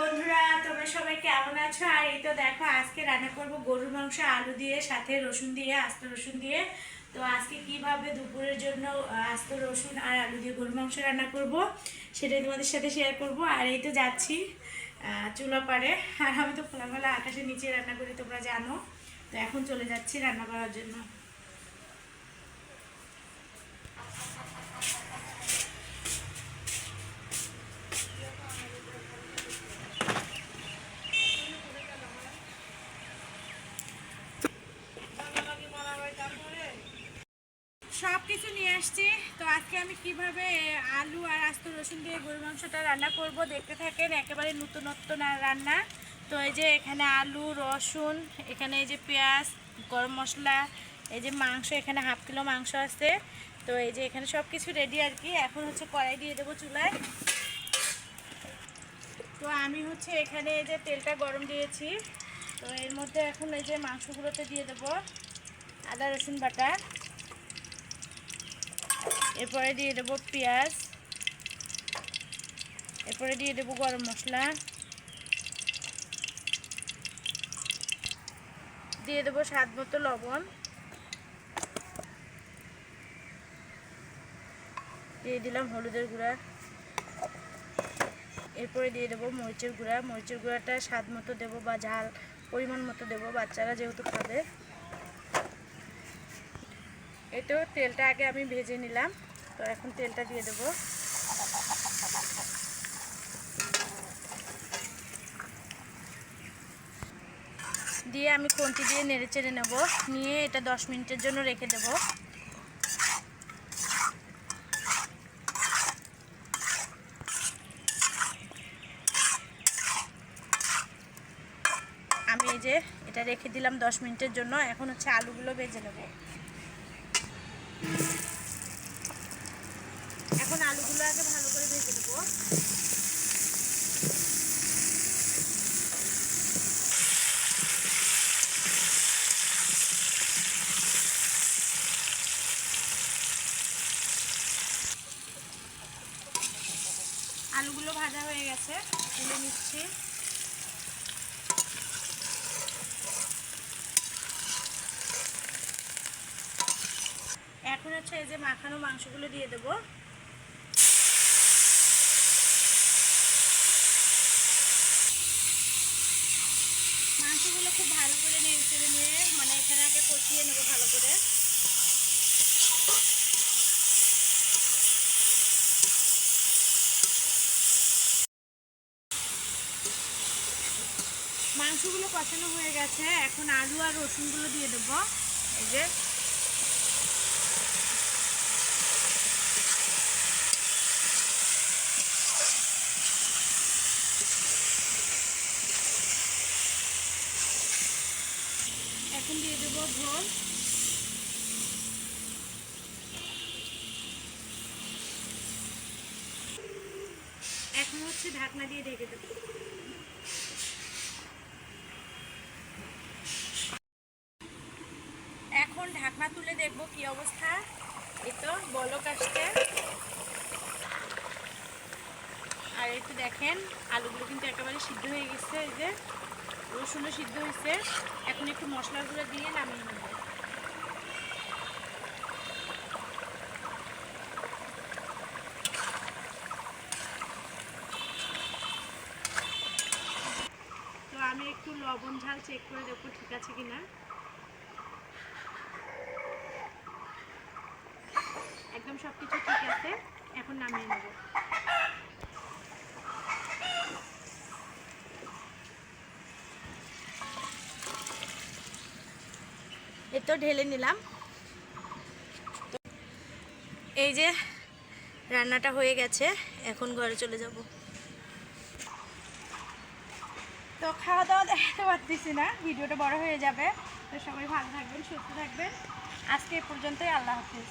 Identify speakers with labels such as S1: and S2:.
S1: বন্ধুরা, তোমরা সবাই কেমন আছো? আর এই তো দেখো, আজকে রান্না করব গরুর মাংস, আলু দিয়ে, সাথে রসুন দিয়ে, আস্ত রসুন দিয়ে। তো আজকে কীভাবে দুপুরের জন্য আস্ত রসুন আর আলু দিয়ে গরুর মাংস রান্না করব, সেটাই তোমাদের সাথে শেয়ার করব। আর এই তো যাচ্ছি চুলা পাড়ে। আর আমি তো খোলামেলা আকাশের নিচে রান্না করি, তোমরা জানো। তো এখন চলে যাচ্ছি রান্না করার জন্য। সব কিছু নিয়ে আসছি। তো আজকে আমি কীভাবে আলু আর আস্ত রসুন দিয়ে গরু মাংসটা রান্না করব দেখতে থাকেন, একেবারে নতুনত্ব না রান্না। তো এই যে এখানে আলু, রসুন, এখানে এই যে পেঁয়াজ, গরম মশলা, এই যে মাংস, এখানে হাফ কিলো মাংস আছে। তো এই যে এখানে সব কিছু রেডি আর কি। এখন হচ্ছে কড়াই দিয়ে দেবো চুলায়। তো আমি হচ্ছে এখানে এই যে তেলটা গরম দিয়েছি। তো এর মধ্যে এখন এই যে মাংসগুলোতে দিয়ে দেবো আদা, রসুন বাটা। এরপরে দিয়ে দেবো পেঁয়াজ। এরপরে দিয়ে দেবো গরম মশলা। দিয়ে দেবো স্বাদ মতো লবণ। দিয়ে দিলাম হলুদের গুঁড়া। এরপরে দিয়ে দেবো মরিচের গুঁড়া। মরিচের গুঁড়াটা স্বাদ মতো দেবো বা ঝাল পরিমাণ মতো দেবো, বাচ্চারা যেহেতু খাবে। তো তেলটা আগে আমি ভেজে নিলাম। তো এখন তেলটা দিয়ে দেবো। দিয়ে আমি কন্টি দিয়ে নেড়ে চেড়ে নেব। নিয়ে এটা দশ মিনিটের জন্য রেখে দেব। আমি এই যে এটা রেখে দিলাম দশ মিনিটের জন্য। এখন হচ্ছে আলুগুলো ভেজে নেব। এখন আলুগুলো আগে ভালো করে ভেজে নেব। আলুগুলো ভাজা হয়ে গেছে, তুলে নিচ্ছি। এখন হচ্ছে এই যে মাখানো মাংসগুলো দিয়ে দেবো। মাংসগুলো খুব ভালো করে নিয়ে মানে এখানে আগে কষিয়ে নেব ভালো করে। মাংসগুলো কষানো হয়ে গেছে। এখন আলু আর রসুনগুলো দিয়ে দেবো। এই যে এখন দিয়ে দেবো ঝোল এখন হচ্ছে ঢাকনা দিয়ে ঢেকে দেবো। এখন ঢাকনা তুলে দেখব কি অবস্থা। এই তো, বলক আসছে। আর একটু দেখেন, আলুগুলো কিন্তু একেবারে সিদ্ধ হয়ে গেছে, এই যে। রসুনও সিদ্ধ হয়েছে। এখন একটু মশলাগুলো দিয়ে নামিয়ে নেব। তো আমি একটু লবণ ঝাল চেক করে দেখব ঠিক আছে কিনা। একদম সব কিছু ঠিক আছে, এখন নামিয়ে নেব। তো ঢেলে নিলাম। এই যে রান্নাটা হয়ে গেছে, এখন ঘরে চলে যাব। তো খাওয়া দাওয়া দেখাতে পারতেছি না, ভিডিওটা বড় হয়ে যাবে। তো সবাই ভালো থাকবেন, সুস্থ থাকবেন। আজকে এ পর্যন্তই, আল্লাহ হাফিজ।